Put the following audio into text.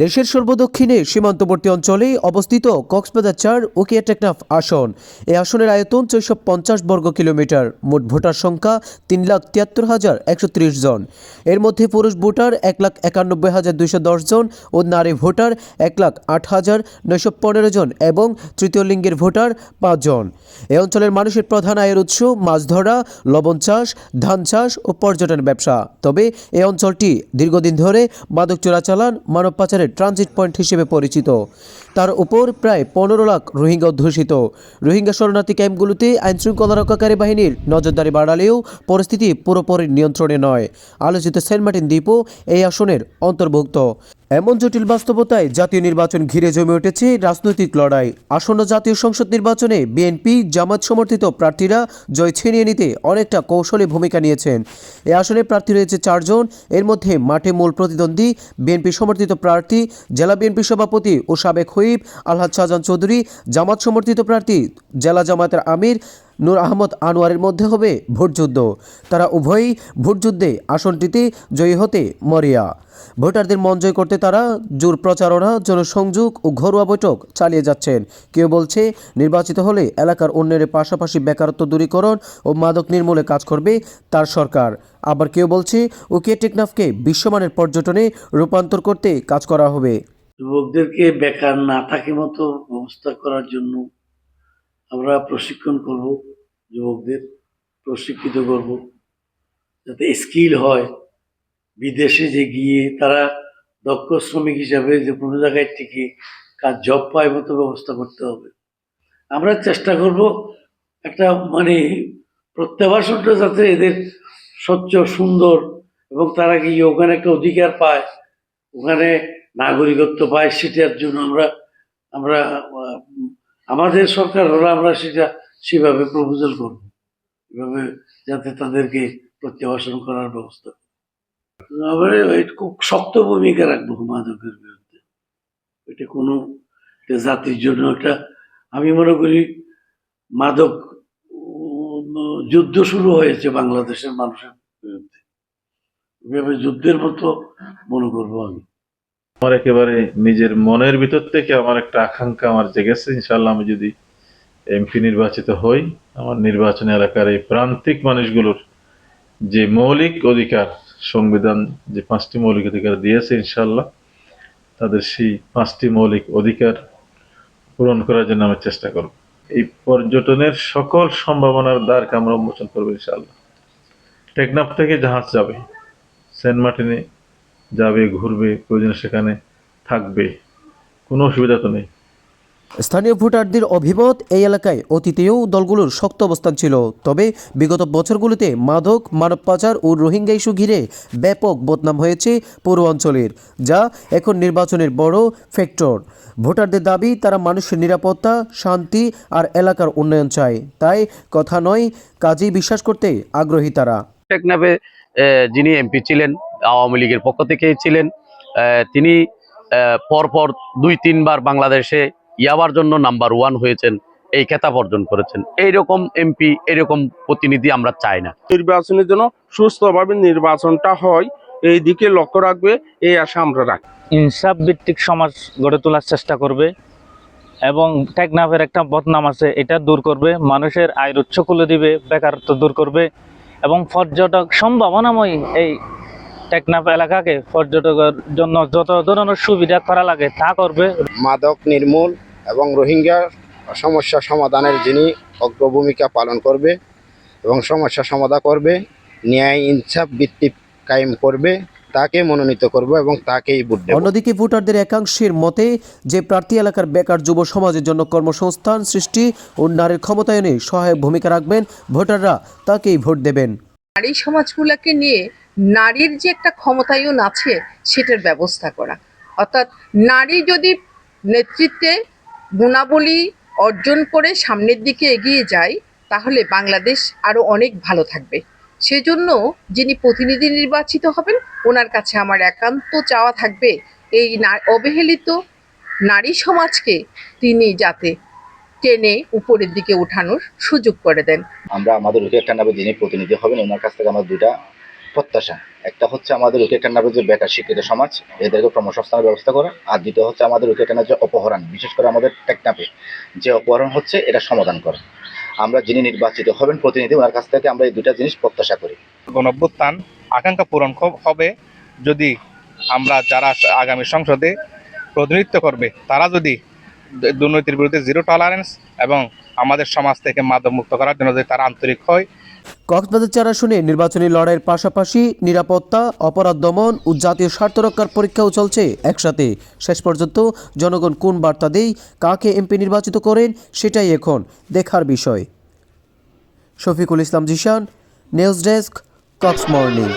দেশের সর্বদক্ষিণে সীমান্তবর্তী অঞ্চলে অবস্থিত কক্সবাজার চার ওকিয়া টেকনাফ আসন। এই আসনের আয়তন ছয়শো পঞ্চাশ বর্গ কিলোমিটার। মোট ভোটার সংখ্যা তিন লাখ তিয়াত্তর হাজার একশো ত্রিশ জন। এর মধ্যে পুরুষ ভোটার এক লাখ একানব্বই হাজার দুইশো দশ জন ও নারী ভোটার এক লাখ আট হাজার নয়শো পনেরো জন এবং তৃতীয় লিঙ্গের ভোটার পাঁচজন এই অঞ্চলের মানুষের প্রধান আয়ের উৎস মাছ ধরা, লবণ চাষ, ধান চাষ ও পর্যটন ব্যবসা। তবে এই অঞ্চলটি দীর্ঘদিন ধরে মাদক চোরাচালান মানব পাচারের ট্রানজিট পয়েন্ট হিসেবে পরিচিত। তার উপর প্রায় পনেরো লাখ রোহিঙ্গা অধ্যুষিত। রোহিঙ্গা শরণার্থী ক্যাম্পগুলোতে আইনশৃঙ্খলা রক্ষাকারী বাহিনীর নজরদারি বাড়ালেও পরিস্থিতি পুরোপুরি নিয়ন্ত্রণে নয়। আলোচিত সেন্ট মার্টিন দ্বীপও এই আসনের অন্তর্ভুক্ত। এমন জটিল বাস্তবতায় জাতীয় নির্বাচন ঘিরে জমে উঠেছে রাজনৈতিক লড়াই। আসন্ন জাতীয় সংসদ নির্বাচনে বিএনপি, জামাত সমর্থিত প্রার্থীরা জয় ছিনিয়ে নিতে অনেকটা কৌশলী ভূমিকা নিয়েছেন। এ আসনে প্রার্থী রয়েছে চারজন। এর মধ্যে মাঠে মূল প্রতিদ্বন্দ্বী বিএনপি সমর্থিত প্রার্থী, জেলা বিএনপি সভাপতি ও সাবেক হুইপ আলহাজ শাহজাহান চৌধুরী, জামাত সমর্থিত প্রার্থী, জেলা জামাতের আমির নূর আহমদ আনোয়ারের মধ্যে হবে ভোটযুদ্ধ। তারা উভয়ই ভোটযুদ্ধে আসনটিতে জয়ী হতে মরিয়া। ভোটারদের মন জয় করতে তারা জোর প্রচারণা, জনসংযোগ ও ঘরোয়া বৈঠক চালিয়ে যাচ্ছেন। কেউ বলছে, নির্বাচিত হলে এলাকার উন্নয়নের পাশাপাশি বেকারত্ব দূরীকরণ ও মাদক নির্মূলে কাজ করবে তার সরকার। আবার কেউ বলছে, ওকে টেকনাফকে বিশ্বমানের পর্যটনে রূপান্তর করতে কাজ করা হবে। যুবকদেরকে বেকার না থাকে মতো ব্যবস্থা করার জন্য আমরা প্রশিক্ষণ করব, যুবকদের প্রশিক্ষিত করব, যাতে স্কিল হয়। বিদেশে যে গিয়ে তারা দক্ষ শ্রমিক হিসাবে যে কোনো জায়গায় থেকে কাজ জব পায় মতো ব্যবস্থা করতে হবে। আমরা চেষ্টা করব একটা মানে প্রত্যাবাসনটা যাতে এদের স্বচ্ছ, সুন্দর এবং তারা গিয়ে ওখানে একটা অধিকার পায়, ওখানে নাগরিকত্ব পায়, সেটার জন্য আমরা আমরা আমাদের সরকার হলে আমরা সেটা সেভাবে প্রপোজাল করব। এভাবে যাতে তাদেরকে প্রত্যাবাসন করার ব্যবস্থা। আমরা খুব শক্ত ভূমিকা রাখব মাদকের বিরুদ্ধে। এটা কোনো জাতির জন্য একটা, আমি মনে করি মাদক যুদ্ধ শুরু হয়েছে বাংলাদেশের মানুষের বিরুদ্ধে। যুদ্ধের মতো মনে করব আমি। আমার একেবারে নিজের মনের ভিতর থেকে আমার একটা আকাঙ্ক্ষা আমার জেগেছে। ইনশাল্লাহ আমি যদি এমপি নির্বাচিত হই, আমার নির্বাচনী এলাকার এই প্রান্তিক মানুষগুলোর যে মৌলিক অধিকার, সংবিধান যে পাঁচটি মৌলিক অধিকার দিয়েছে ইনশাল্লাহ তাদের সেই পাঁচটি মৌলিক অধিকার পূরণ করার জন্য আমি চেষ্টা করব। এই পর্যটনের সকল সম্ভাবনার দ্বারকে আমরা উন্মোচন করব ইনশাল্লাহ টেকনাফ থেকে জাহাজ যাবে। সেন্ট মার্টিনে যাবে ঘুরবে প্রয়োজনে সেখানে থাকবে। কোনো অসুবিধা তো নেই। স্থানীয় ভোটারদের অভিমত এই এলাকায় অতীতেও দলগুলোর শক্ত অবস্থান ছিল। তবে বিগত বছরগুলোতে মাদক মানব পাচার ও রোহিঙ্গা ইস্যু ঘিরে ব্যাপক বদনাম হয়েছে পৌর অঞ্চলের যা এখন নির্বাচনের বড় ফ্যাক্টর। ভোটারদের দাবি তারা মানুষের নিরাপত্তা শান্তি আর এলাকার উন্নয়ন চায়। তাই কথা নয় কাজেই বিশ্বাস করতে আগ্রহী তারা। টেকনাফে যিনি এমপি ছিলেন আওয়ামী লীগের পক্ষ থেকেই ছিলেন। তিনি পরপর দুই তিনবার বাংলাদেশে ইয়াবার জন্য নাম্বার ওয়ান হয়েছেন এই খেতাব অর্জন করেছেন। এইরকম এমপি এরকম প্রতিনিধি আমরা চাই না। নির্বাচনের জন্য সুস্থভাবে নির্বাচনটা হয় এই দিকে লক্ষ্য রাখবে এই আশা আমরা রাখি। ইনসাফ ভিত্তিক সমাজ গড়ে তোলার চেষ্টা করবে এবং টেকনাফের একটা বদনাম আছে এটা দূর করবে মানুষের আয়ের উৎস খুলে দিবে বেকারত্ব দূর করবে এবং পর্যটক সম্ভাবনাময় এই টেকনাফ এলাকাকে পর্যটকের জন্য যত ধরনের সুবিধা করা লাগে তা করবে। মাদক নির্মূল এবং রোহিঙ্গা সমস্যা সমাধানের যিনি অগ্রভূমিকা পালন করবে এবং সমস্যা সমাধান করবে ন্যায় ইনসাফ ভিত্তিক কায়েম করবে তাকে মনোনীত করব এবং তাকেই ভোট দেব। অন্যদিকে ভোটারদের একাংশের মতে যে প্রার্থী এলাকার বেকার যুব সমাজের জন্য কর্মসংস্থান সৃষ্টি ও নারীর ক্ষমতায়নে সহায়ক ভূমিকা রাখবেন ভোটাররা তাকেই ভোট দেবেন। নারী সমাজগুলোকে নিয়ে নারীর যে একটা ক্ষমতায়ন আছে, সেটার ব্যবস্থা করা। অর্থাৎ নারী যদি নেতৃত্বে গুণাবলী অর্জন করে সামনের দিকে এগিয়ে যায়, তাহলে বাংলাদেশ আরও অনেক ভালো থাকবে। সেজন্য যিনি প্রতিনিধি নির্বাচিত হবেন, ওনার কাছে আমার একান্ত চাওয়া থাকবে, এই অবহেলিত নারী সমাজকে তিনি যাতে টেনে উপরের দিকে ওঠানোর সুযোগ করে দেন। আমরা আমাদের একটা নামে যিনি প্রতিনিধি হবেন ওনার কাছ থেকে আমরা দুটা প্রত্যাশা। একটা হচ্ছে আমাদের উইকেট টেন্ডারের যে বেকার শিক্ষিত সমাজ এদেরকে কর্মসংস্থানের ব্যবস্থা করা। আর দ্বিতীয় হচ্ছে আমাদের উইকেট টেন্ডার যে অপহরণ বিশেষ করে আমাদের টেকনাপে যে অপহরণ হচ্ছে এটা সমাধান করা। আমরা যিনি নির্বাচিত হবেন প্রতিনিধি ওনার কাছ থেকে আমরা এই দুটা জিনিস প্রত্যাশা করি। গণভ্যুত্থান আকাঙ্ক্ষা পূরণ হবে যদি আমরা যারা আগামী সংসদে প্রতিনিধিত্ব করবে তারা যদি দুর্নীতির বিরুদ্ধে জিরো টলারেন্স এবং আমাদের সমাজ থেকে মাদক মুক্ত করার জন্য যদি তারা আন্তরিক হয়। কক্সবাজার চার আসনে নির্বাচনী লড়াইয়ের পাশাপাশি নিরাপত্তা, অপরাধ দমন ও জাতীয় স্বার্থ রক্ষার পরীক্ষাও চলছে একসাথে। শেষ পর্যন্ত জনগণ কোন বার্তা দেই কাকে এমপি নির্বাচিত করেন, সেটাই এখন দেখার বিষয়। Shafiqul Islam Jishan news desk Cox morning